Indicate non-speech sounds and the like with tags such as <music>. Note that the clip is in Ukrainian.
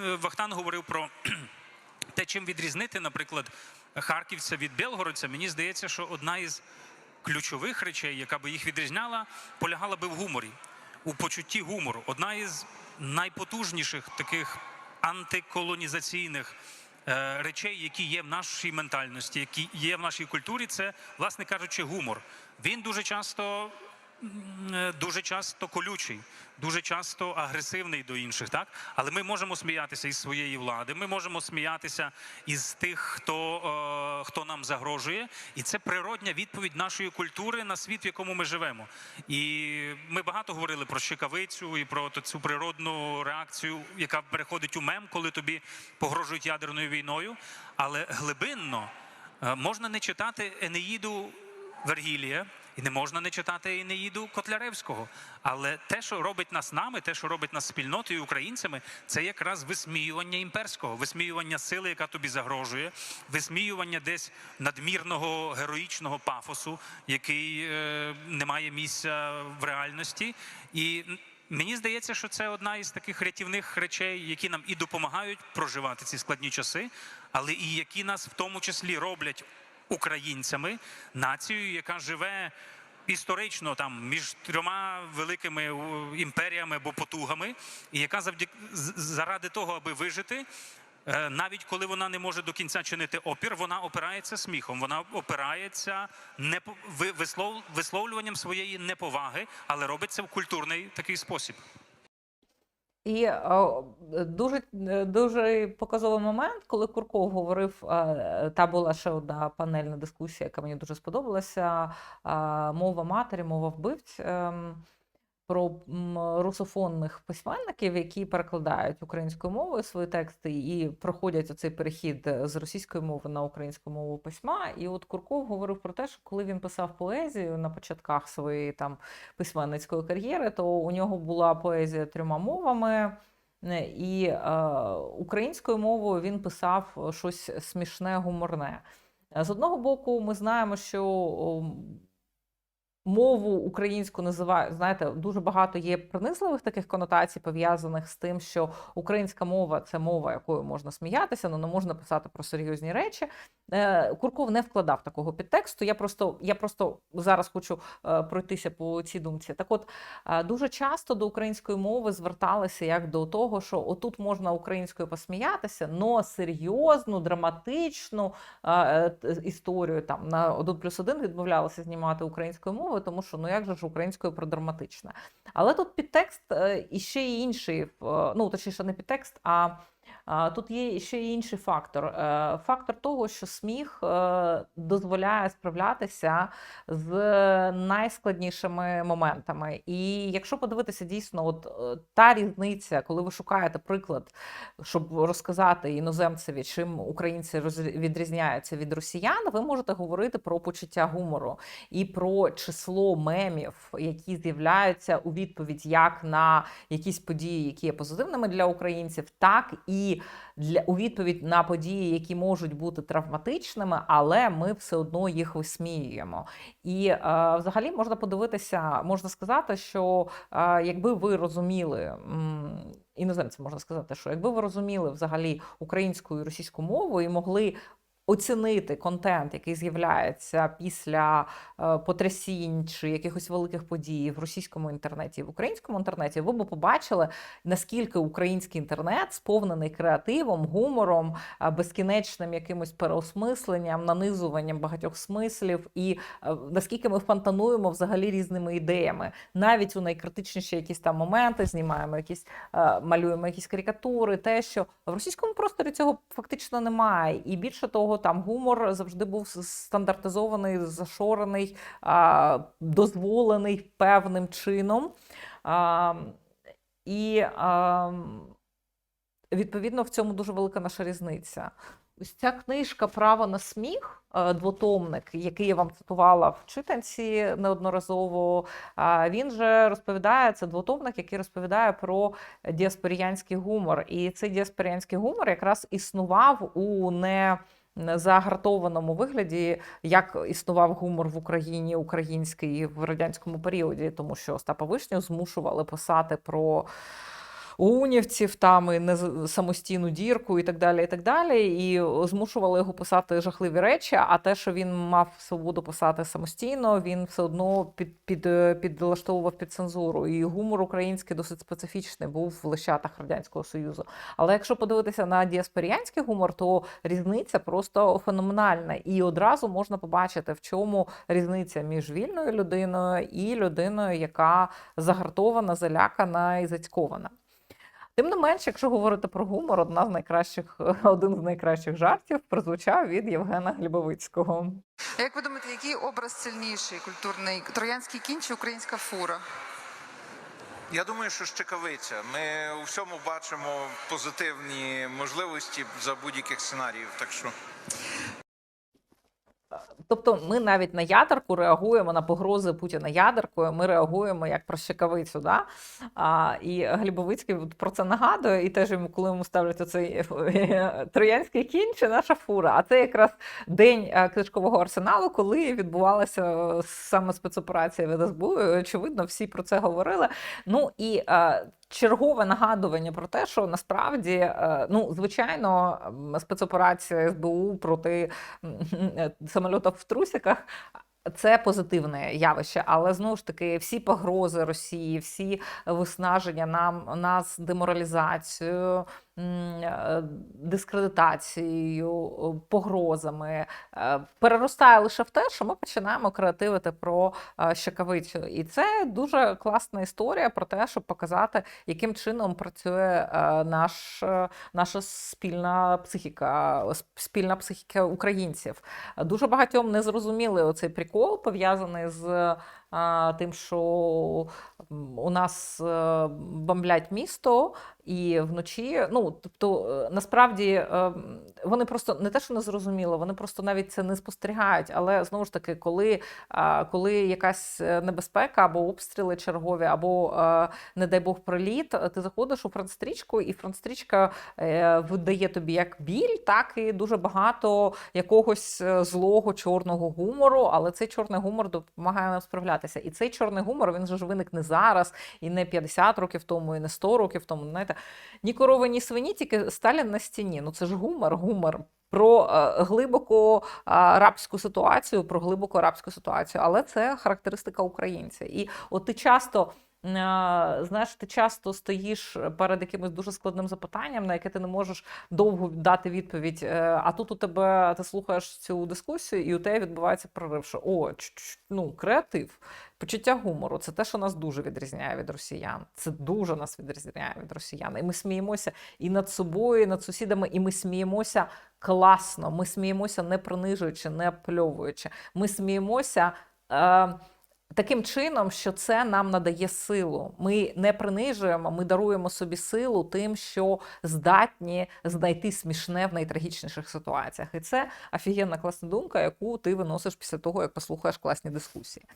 Е, Вахтан говорив про <clears throat> те, чим відрізнити, наприклад, харківця від білгородця. Мені здається, що одна із ключових речей, яка би їх відрізняла, полягала би в гуморі, у почутті гумору. Одна із найпотужніших таких антиколонізаційних е, речей, які є в нашій ментальності, які є в нашій культурі, це, власне кажучи, гумор. Він дуже часто дуже часто колючий, дуже часто агресивний до інших, так але ми можемо сміятися із своєї влади. Ми можемо сміятися із тих, хто, е, хто нам загрожує, і це природня відповідь нашої культури на світ, в якому ми живемо. І ми багато говорили про щекавицю і про цю природну реакцію, яка переходить у мем, коли тобі погрожують ядерною війною. Але глибинно е, можна не читати Енеїду Вергілія, і не можна не читати Енеїду Котляревського. Але те, що робить нас нами, те, що робить нас спільнотою українцями, це якраз висміювання імперського, висміювання сили, яка тобі загрожує, висміювання десь надмірного героїчного пафосу, який е, не має місця в реальності. І Мені здається, що це одна із таких рятівних речей, які нам і допомагають проживати ці складні часи, але і які нас в тому числі роблять українцями, нацією, яка живе історично там між трьома великими імперіями або потугами, і яка завдяки заради того, аби вижити. е, Навіть коли вона не може до кінця чинити опір, вона опирається сміхом, вона опирається ви- висловлюванням своєї неповаги, але робить це в культурний такий спосіб. І е, дуже, е, дуже показовий момент, коли Курков говорив, е, та була ще одна панельна дискусія, яка мені дуже сподобалася: мова матері, мова вбивць. Про русофонних письменників, які перекладають українською мовою свої тексти і проходять оцей перехід з російської мови на українську мову письма. І от Курков говорив про те, що коли він писав поезію на початках своєї там письменницької кар'єри, то у нього була поезія трьома мовами. е, І е, українською мовою він писав щось смішне, гуморне. Е, З одного боку, ми знаємо, що мову українську називають, знаєте, дуже багато є принизливих таких конотацій, пов'язаних з тим, що українська мова це мова, якою можна сміятися, але не можна писати про серйозні речі. Е, Курков не вкладав такого підтексту. Я просто, я просто зараз хочу е, пройтися по цій думці. Так от, е, дуже часто до української мови зверталися як до того, що отут можна українською посміятися, но серйозну, драматичну історію там на 1 плюс 1 відмовлялися знімати українською мовою, тому що ну як же ж українською про драматичне. Але тут підтекст е, і ще й інший, е, ну точніше, не підтекст, а, Тут є ще інший фактор. Е, Фактор того, що сміх е, дозволяє справлятися з найскладнішими моментами. І якщо подивитися дійсно, от е, та різниця, коли ви шукаєте приклад, щоб розказати іноземцеві, чим українці відрізняються від росіян, ви можете говорити про почуття гумору і про число мемів, які з'являються у відповідь як на якісь події, які є позитивними для українців, так і для у відповідь на події, які можуть бути травматичними, але ми все одно їх висміюємо. І е, взагалі можна подивитися, можна сказати, що е, якби ви розуміли. м, Іноземці можна сказати, що якби ви розуміли взагалі українську і російську мову і могли оцінити контент, який з'являється після е, потрясінь чи якихось великих подій в російському інтернеті в українському інтернеті, ви б побачили, наскільки український інтернет сповнений креативом, гумором, е, безкінечним якимось переосмисленням, нанизуванням багатьох смислів, і е, наскільки ми фантануємо взагалі різними ідеями, навіть у найкритичніші якісь там моменти, знімаємо якісь, малюємо якісь карикатури, те, що в російському просторі цього фактично немає. І більше того, там гумор завжди був стандартизований, зашорений, дозволений певним чином. І відповідно в цьому дуже велика наша різниця. Ось ця книжка Право на сміх, двотомник, який я вам цитувала в читанці неодноразово. Він же розповідає це двотомник, який розповідає про діаспоріянський гумор. І цей діаспоріянський гумор якраз існував у не загартованому вигляді, як існував гумор в Україні український в радянському періоді, тому що Остапа Вишню змушували писати про унівців, там і нез- самостійну дірку, і так далі. І так далі. І змушували його писати жахливі речі. А те, що він мав свободу писати самостійно, він все одно під, під, е, підлаштовував під цензуру. І гумор український досить специфічний був в лищатах радянського союзу. Але якщо подивитися на діаспоріанський гумор, то різниця просто феноменальна. І одразу можна побачити, в чому різниця між вільною людиною і людиною, яка загартована, залякана і зацькована. Тим не менш, якщо говорити про гумор, одна з найкращих, <laughs> один з найкращих жартів прозвучав від Євгена Глібовицького. Як ви думаєте, який образ сильніший культурний? Троянський кінь чи українська фура? Я думаю, що щекавиця. Ми у всьому бачимо позитивні можливості за будь-яких сценаріїв. Так що Тобто, ми навіть на ядерку реагуємо на погрози Путіна ядеркою. Ми реагуємо як про щекавицю. Да? А, і Глібовицький про це нагадує, і теж йому, коли йому ставлять оцей троянський кінь чи наша фура. А це якраз день е, книжкового арсеналу, коли відбувалася е, саме спецоперація від СБУ. Очевидно, всі про це говорили. Ну і е, чергове нагадування про те, що насправді, е, ну звичайно, спецоперація СБУ проти <laughs> самольотів в трусиках. Це позитивне явище, але знову ж таки, всі погрози Росії, всі виснаження нам нас е, дискредитацією, е, погрозами е, переростає лише в те, що ми починаємо креативити про е, щекавицю. І це дуже класна історія про те, щоб показати, яким чином працює наш, наша спільна психіка, спільна психіка українців. Дуже багатьом не зрозуміли оцей прикол, пов'язаний з тим, що у нас бомблять місто, і вночі, ну тобто, е, насправді е, вони просто не те, що не зрозуміло, вони просто навіть це не спостерігають. Але знову ж таки, коли, коли якась е, небезпека або обстріли чергові, або, е, не дай Бог, приліт, е, ти заходиш у фронтстрічку, і фронтстрічка е, видає тобі як біль, так і дуже багато якогось е, злого чорного гумору, але цей чорний гумор допомагає нам справлятися. І цей чорний гумор він же ж виник не зараз, і не 50 років тому, і не 100 років тому. Знаєте, ні корови, ні свині, тільки Сталін на стіні. Ну це ж гумор, гумор. Про е, глибоко е, рабську ситуацію, про глибоко арабську ситуацію, але це характеристика українця. І от ти часто знаєш, ти часто стоїш перед якимось дуже складним запитанням, на яке ти не можеш довго дати відповідь. е, А тут у тебе ти слухаєш цю дискусію, і у тебе відбувається прорив, що о, ну, креатив, почуття гумору це те, що нас дуже відрізняє від росіян. Це дуже нас відрізняє від росіян. І ми сміємося і над собою, і над сусідами, і ми сміємося класно. Ми сміємося не принижуючи, не опльовуючи. Ми сміємося. Е, Таким чином, що це нам надає силу. Ми не принижуємо, ми даруємо собі силу тим, що здатні знайти смішне в найтрагічніших ситуаціях. І це офігенна класна думка, яку ти виносиш після того, як послухаєш класні дискусії.